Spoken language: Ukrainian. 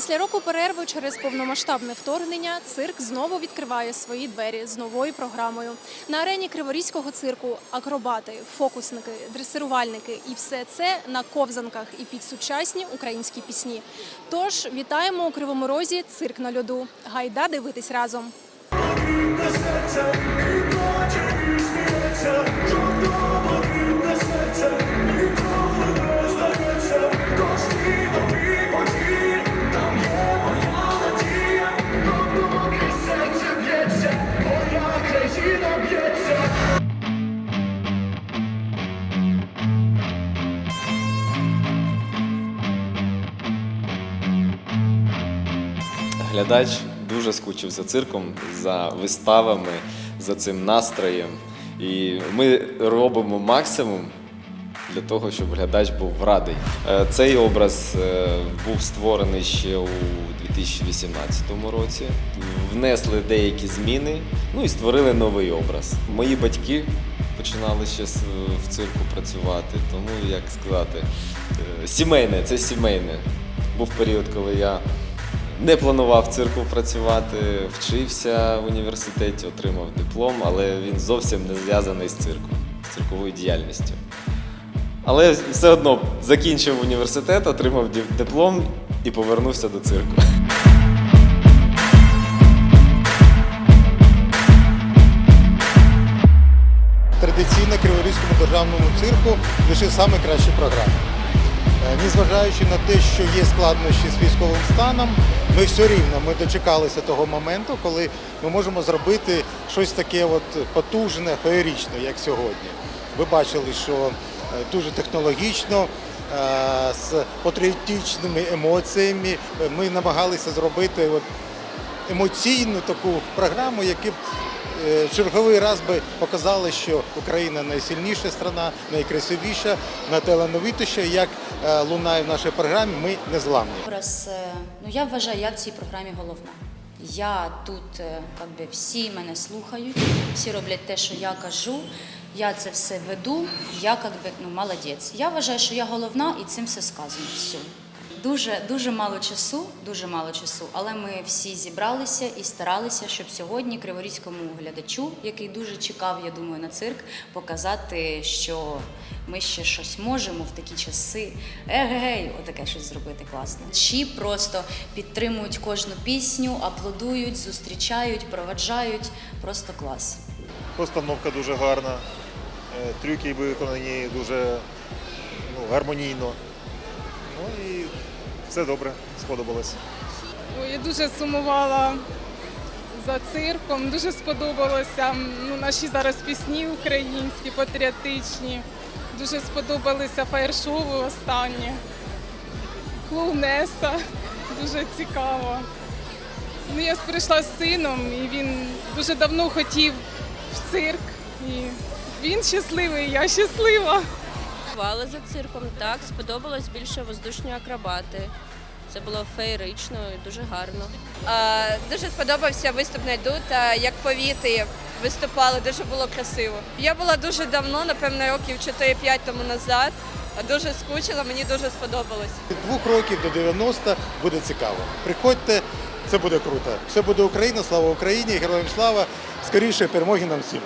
Після року перерви через повномасштабне вторгнення цирк знову відкриває свої двері з новою програмою. На арені Криворізького цирку акробати, фокусники, дресирувальники і все це на ковзанках і під сучасні українські пісні. Тож вітаємо у Кривому Розі цирк на льоду. Гайда дивитись разом. Глядач дуже скучив за цирком, за виставами, за цим настроєм. І ми робимо максимум для того, щоб глядач був радий. Е, Цей образ е, був створений ще у 2018 році. Внесли деякі зміни, ну і створили новий образ. Мої батьки починали ще в цирку працювати, тому як сказати, е, сімейне, це сімейне. Був період, коли я не планував в цирку працювати, вчився в університеті, отримав диплом, але він зовсім не зв'язаний з цирком, цирковою діяльністю. Але все одно закінчив університет, отримав диплом і повернувся до цирку. традиційно Криворізькому державному цирку лише саме кращі програми. Е, Незважаючи на те, що є складнощі з військовим станом, ми все рівно ми дочекалися того моменту, коли ми можемо зробити щось таке от потужне, феєрічне, як сьогодні. Ви бачили, що е, дуже технологічно, е, з патріотичними емоціями ми намагалися зробити от емоційну таку програму, яка б е, черговий раз би показала, що Україна найсильніша страна, найкрасивіша, найталановитіша. Як е, лунає в нашій програмі, ми не зламні. Е, ну я вважаю, я в цій програмі головна. Я тут, е, би, всі мене слухають, всі роблять те, що я кажу. Я це все веду, я как би, ну, молодець. Я вважаю, що я головна і цим все сказано. Все. Дуже, дуже мало часу, дуже мало часу, але ми всі зібралися і старалися, щоб сьогодні криворізькому глядачу, який дуже чекав, я думаю, на цирк, показати, що ми ще щось можемо в такі часи. Егегей, отаке щось зробити класне. Чи просто підтримують кожну пісню, аплодують, зустрічають, проваджають. Просто клас. Постановка дуже гарна, е, трюки виконані дуже ну, гармонійно. Ну і все добре, сподобалось. Ой, Я дуже сумувала за цирком. Дуже сподобалося ну, наші зараз пісні українські, патріотичні. Дуже сподобалися фаєр-шоу останні. Клоунеса. Дуже цікаво. Ну, я прийшла з сином, і він дуже давно хотів в цирк. І він щасливий, я щаслива. Слідкувала за цирком. Так, сподобалось більше воздушні акробати. Це було феєрично і дуже гарно. Е, Дуже сподобався виступ на льду та як повіти виступали, дуже було красиво. Я була дуже давно, напевно, років 4-5 тому назад. Дуже скучила, мені дуже сподобалось. Від двох років до 90 буде цікаво. Приходьте, це буде круто. Все буде Україна, слава Україні, героям слава. Скоріше перемоги нам всім.